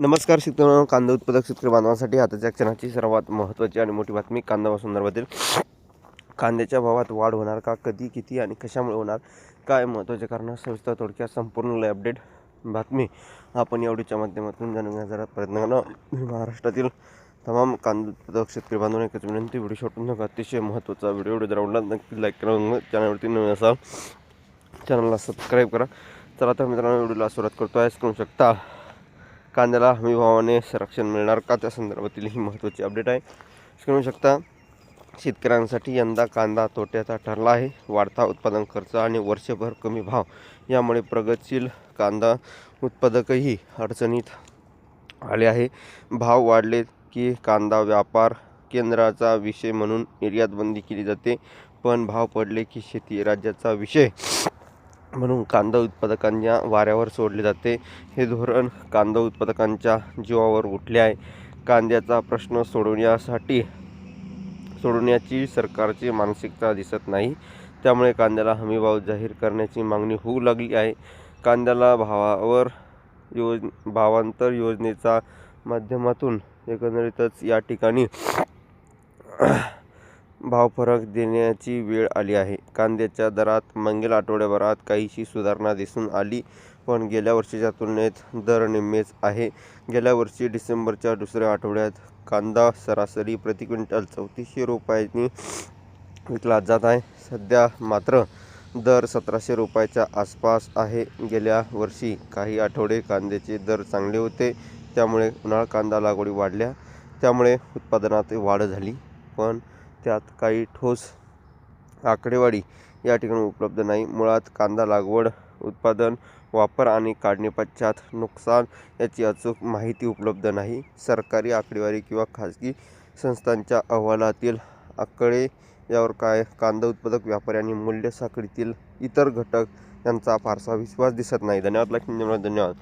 नमस्कार शेतकरी कांदा उत्पादक शेतकरी बांधवांसाठी आताच्या क्षणाची सर्वात महत्त्वाची आणि मोठी बातमी कांदा संदर्भातील कांद्याच्या भावात वाढ होणार का? कधी किती आणि कशामुळे होणार? काय महत्त्वाचे कारण? सविस्तर थोडक्यात संपूर्ण अपडेट बातमी आपण एवढीच्या माध्यमातून जाणून घेण्याचा प्रयत्न करणार महाराष्ट्रातील तमाम कांदा उत्पादक शेतकरी बांधवांना एकच विनंती व्हिडिओ शॉटून नका अतिशय महत्त्वाचा व्हिडिओ व्हिडिओ जर आवडला नक्की लाईक करा चॅनलवरती नवीन असाल चॅनलला सबस्क्राईब करा. चला तर मित्रांनो व्हिडिओला सुरुवात करतो आहे करू शकता कांद्याला हमी भावाने संरक्षण मिळणार का? त्या संदर्भातील ही महत्त्वाची अपडेट आहे. म्हणू शकता शेतकऱ्यांसाठी यंदा कांदा तोट्याचा ठरला आहे. वाढता उत्पादन खर्च आणि वर्षभर कमी भाव यामुळे प्रगतशील कांदा उत्पादकही अडचणीत आले आहे. भाव वाढले की कांदा व्यापार केंद्राचा विषय म्हणून निर्यातबंदी केली जाते. पण भाव पडले की शेती राज्याचा विषय. म्हणून कांदा उत्पादकांच्या वाऱ्यावर सोडले जाते. हे धोरण कांदा उत्पादकांच्या जीवावर उठले आहे. कांद्याचा प्रश्न सोडवण्यासाठी सोडवण्याची सरकारची मानसिकता दिसत नाही. त्यामुळे कांद्याला हमीभाव जाहीर करण्याची मागणी होऊ लागली आहे. कांद्याला भावावर योज भावांतर योजनेचा माध्यमातून एकंदरीतच या ठिकाणी भाव फरक देण्याची वेळ आली आहे. कांद्याच्या दरात मागील आठवड्याभरात काहीशी सुधारणा दिसून आली पण गेल्या वर्षीच्या तुलनेत दर निम्मेच आहे. गेल्या वर्षी डिसेंबरच्या दुसऱ्या आठवड्यात कांदा सरासरी प्रति क्विंटल चौतीसशे रुपयांनी विकला जात आहे. सध्या मात्र दर सतराशे रुपयाच्या आसपास आहे. गेल्या वर्षी काही आठवडे कांद्याचे दर चांगले होते त्यामुळे उन्हाळ कांदा लागवडी वाढल्या त्यामुळे उत्पादनात वाढ झाली. पण त्यात काही ठोस आकडेवारी या ठिकाणी उपलब्ध नाही. मुळात कांदा लागवड उत्पादन वापर आणि काढणीपश्चात नुकसान याची अचूक माहिती उपलब्ध नाही. सरकारी आकडेवारी किंवा खाजगी संस्थांच्या अहवालातील आकडे यावर काय? कांदा उत्पादक व्यापारी आणि मूल्य साखळीतील इतर घटक यांचा फारसा विश्वास दिसत नाही. धन्यवाद लक्ष्मी. धन्यवाद.